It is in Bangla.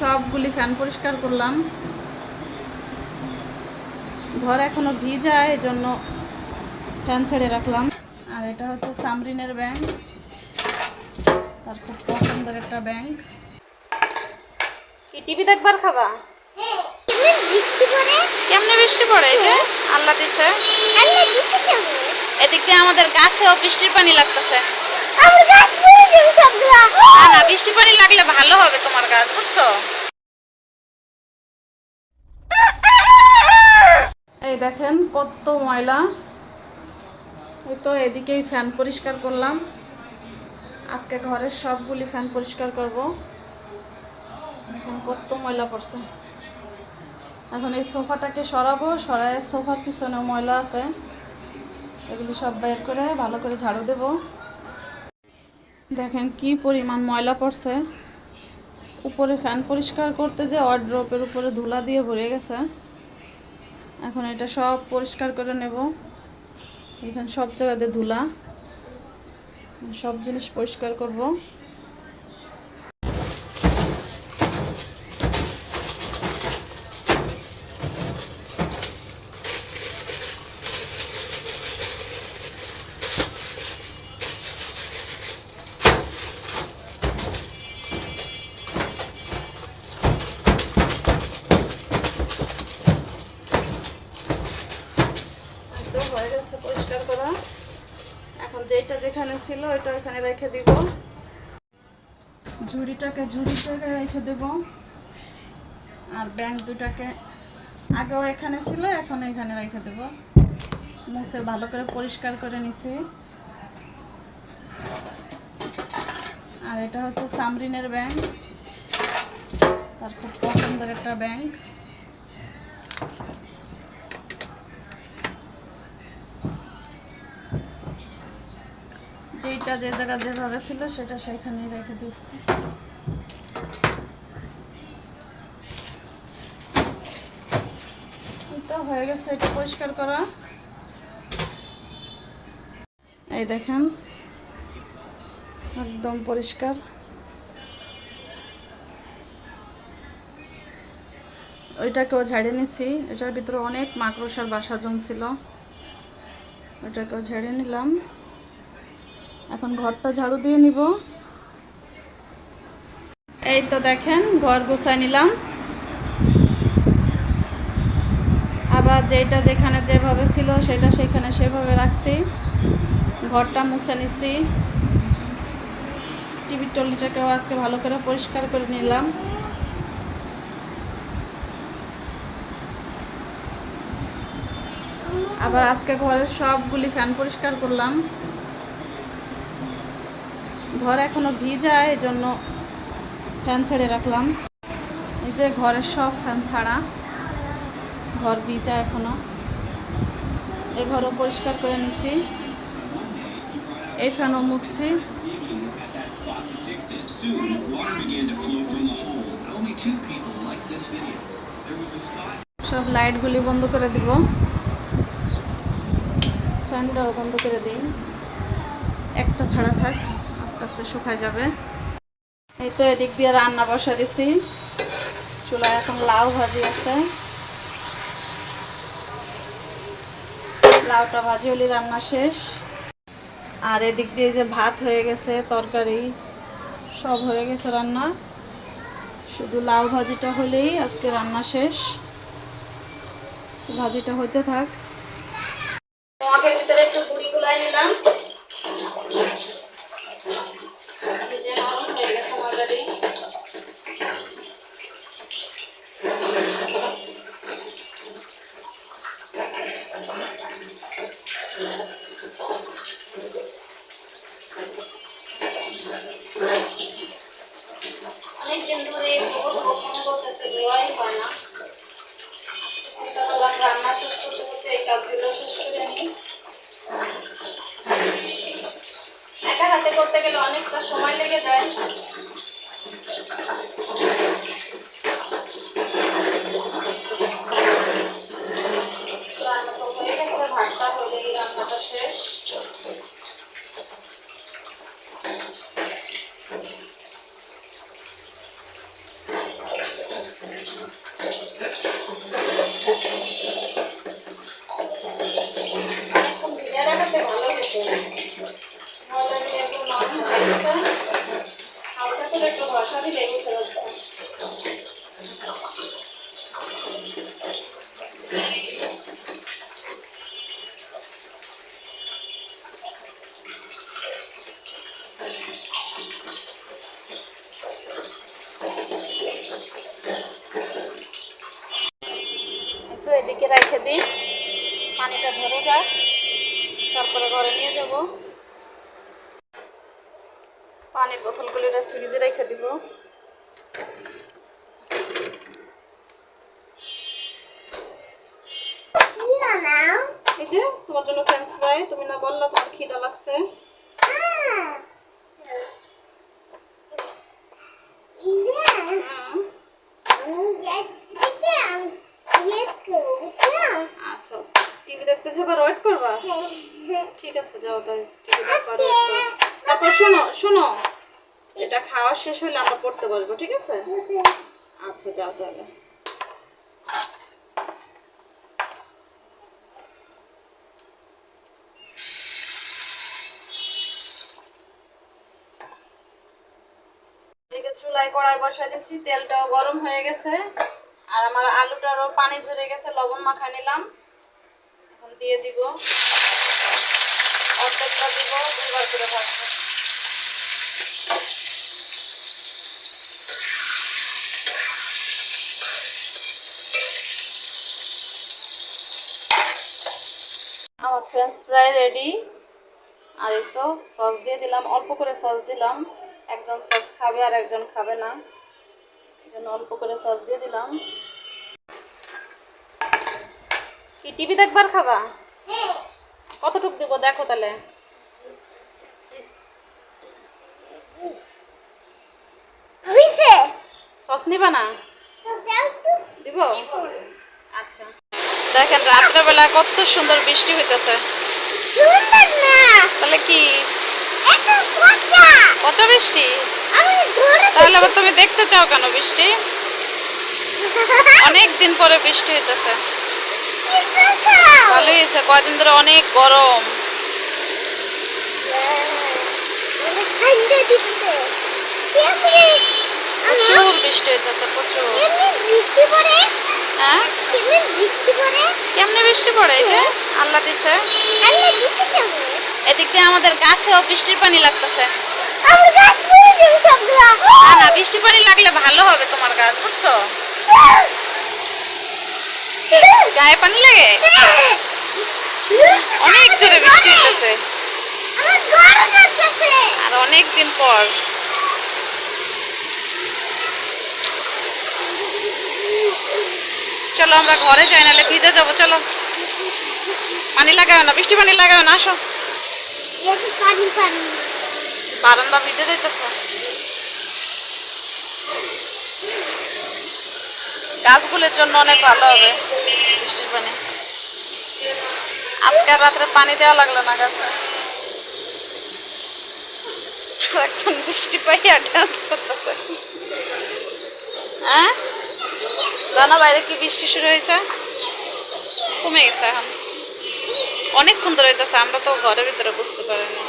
সবগুলি ফ্যান পরিষ্কার করলাম। ঘর এখনও ভিজা এই জন্য ফ্যান ছেড়ে রাখলাম। আর এটা হচ্ছে সামরিনের ব্যাংক। তার খুব পছন্দের একটা ব্যাংক। টিভি দেখবার খাবা? কেমনে বৃষ্টি পড়ে এই যে? আল্লাহ দিছে। এদিক দিয়ে আমাদের গাছেও বৃষ্টির পানি লাগতেছে। না না বৃষ্টির পানি লাগলে ভালো হবে তোমার গাছ বুঝছ? এই দেখেন কত ময়লা। এই তো এদিকেই ফ্যান পরিষ্কার করলাম। আজকে ঘরের সবগুলি ফ্যান পরিষ্কার করব। এখন কত ময়লা পড়ছে। এখন এই সোফাটাকে সরাবো সরায় সোফার পিছনে ময়লা আছে। এগুলি সব বের করে ভালো করে ঝাড়ু দেব। দেখেন কি পরিমাণ ময়লা পড়ছে। উপরে ফ্যান পরিষ্কার করতে যে ওয়ার্ড্রপের উপরে ধুলা দিয়ে ভরে গেছে। এখন এটা সব পরিষ্কার করে নেব। এখানে সব জায়গাতে ধুলা। সব জিনিস পরিষ্কার করব এই তো হয়ে গেছে পরিষ্কার করা এখন যেটা যেখানে ছিল ওইটা ওখানে রেখে দিব। ঝুড়িটাকে ঝুড়িটাকে রেখে দেব। আর ব্যাংক দুটাকে আগেও এখানে ছিল, এখন এখানে রেখে দেব। মুছে ভালো করে পরিষ্কার করে নিছি। আর এটা হচ্ছে সামরিনের ব্যাংক তার খুব পছন্দের একটা ব্যাংক যেইটা যে জায়গা যেভাবে ছিল সেটা সেখানেই রেখে দিচ্ছি হয়ে গেছে, এটা পরিষ্কার করা। এই দেখেন, একদম পরিষ্কার। ওইটাকেও ঝাড়িয়ে নিছি। এটার ভিতরে অনেক মাকড়সার বাসা জমছিল। ওইটাকেও ঝেড়ে নিলাম। এখন ঘরটা ঝাড়ু দিয়ে নিব। এই তো দেখেন, ঘর গোছায় নিলাম। আবার যেটা যেখানে যেভাবে ছিল, সেটা সেখানে সেভাবে রাখছি। ঘরটা মুছে নিছি। টিভির টলিটাকেও আজকে ভালো করে পরিষ্কার করে নিলাম। আবার আজকে ঘরের সবগুলি ফ্যান পরিষ্কার করলাম। ঘর এখনও ভিজা এই জন্য ফ্যান ছেড়ে রাখলাম। এই যে ঘরের সব ফ্যান ছাড়া, ঘর ভিজা এখনও। এই ঘরও পরিষ্কার করে নিছি। এই ফ্যানও মুছছি। সব লাইটগুলি বন্ধ করে দিব। ফ্যানটাও বন্ধ করে দিই। একটা ছাড়া থাক। আস্তে শুকায় যাবে। এই তো এদিক দিয়ে রান্না বসা দিছি। চুলায় এখন লাউ ভাজি আছে। লাউটা ভাজি হলে রান্না শেষ। আর এদিক দিয়ে যে ভাত হয়ে গেছে, তরকারি, সব হয়ে গেছে রান্না। শুধু লাউ ভাজিটা হলেই আজকে রান্না শেষ। ভাজিটা হইতে থাক। ভিতরে একটু গুলাই নিলাম এই যে নরম হয়ে গেছে already। অনেকদিন এই মনে করতেছে দেওয়াই হয় না রান্না শেষ করতে করতে এই কাজগুলো শেষ একা হাতে করতে গেলে অনেকটা সময় লেগে যায় রান্না তো হয়ে গেছে ভাতটা হলেই রান্নাটা শেষ রেখে দিই। পানিটা ঝরে যাক। তারপরে ঘরে নিয়ে যাব। পানির বোতলগুলি ফ্রিজে রেখে দিব। এই যে তোমার জন্য ফ্রেঞ্চ ফ্রাই তুমি না বললা তোমার খিদা লাগছে হুম, আচ্ছা যাবার ওয়েট করবা? ঠিক আছে, যাও। তারপর শোনো শোনো, এটা খাওয়া শেষ হলে আমরা পড়তে বসবো, ঠিক আছে? আচ্ছা যাও তাহলে। কড়াই বসাই দিচ্ছি তেলটাও গরম হয়ে গেছে। আর আমার আলুটারও পানি ঝরে গেছে, লবণ মাখা নিলাম। দিয়ে দিব। অর্ধেকটা দিব, দুইবার করে ভাজবো। আমার ফ্রেঞ্চ ফ্রাই রেডি আর এই তো সস দিয়ে দিলাম, অল্প করে সস দিলাম। একজন সস খাবে আর একজন খাবে না। এই জন্য অল্প করে সস দিয়ে দিলাম। কি টিভি দেখবার খাবা। কতটুক দিব দেখো তাহলে। সস নিবা না? দিব? আচ্ছা। দেখেন রাত্রেবেলা কত সুন্দর বৃষ্টি হইতেছে। তাহলে কি? পচা। বৃষ্টি? তাহলে আবার তুমি দেখতে চাও কেন বৃষ্টি? অনেক দিন পরে বৃষ্টি হইতেছে। ভালোই হয়েছে কয়দিন ধরে অনেক গরম। প্রচুর বৃষ্টি হইতেছে, প্রচুর। হ্যাঁ? কেমনে বৃষ্টি পড়ে এই যে? আল্লাহ দিছে। এদিক দিয়ে আমাদের গাছেও বৃষ্টির পানি লাগতেছে। না না, বৃষ্টির পানি লাগলে ভালো হবে তোমার গাছ, বুঝছ? গায়ে পানি লাগে? অনেক জোরে বৃষ্টি হইতেছে। আর অনেক দিন পর। চলো আমরা ঘরে যাই নাহলে ভিজে যাব চলো। পানি লাগাও না বৃষ্টি পানি লাগাও না আসো। বারান্দা ভিজে যাইতেছে। গাছগুলোর জন্য অনেক ভালো হবে বৃষ্টির পানি। আজকের রাত্রে পানি দেওয়া লাগল না গাছে। একজন বৃষ্টি পাইয়া ডান্স করতেছে। হ্যাঁ? জানো বাইরে কি বৃষ্টি শুরু হয়েছে? কমে গেছে এখন। অনেকক্ষণ ধরে হইতেছে, আমরা তো ঘরের ভিতরে বুঝতে পারিনি।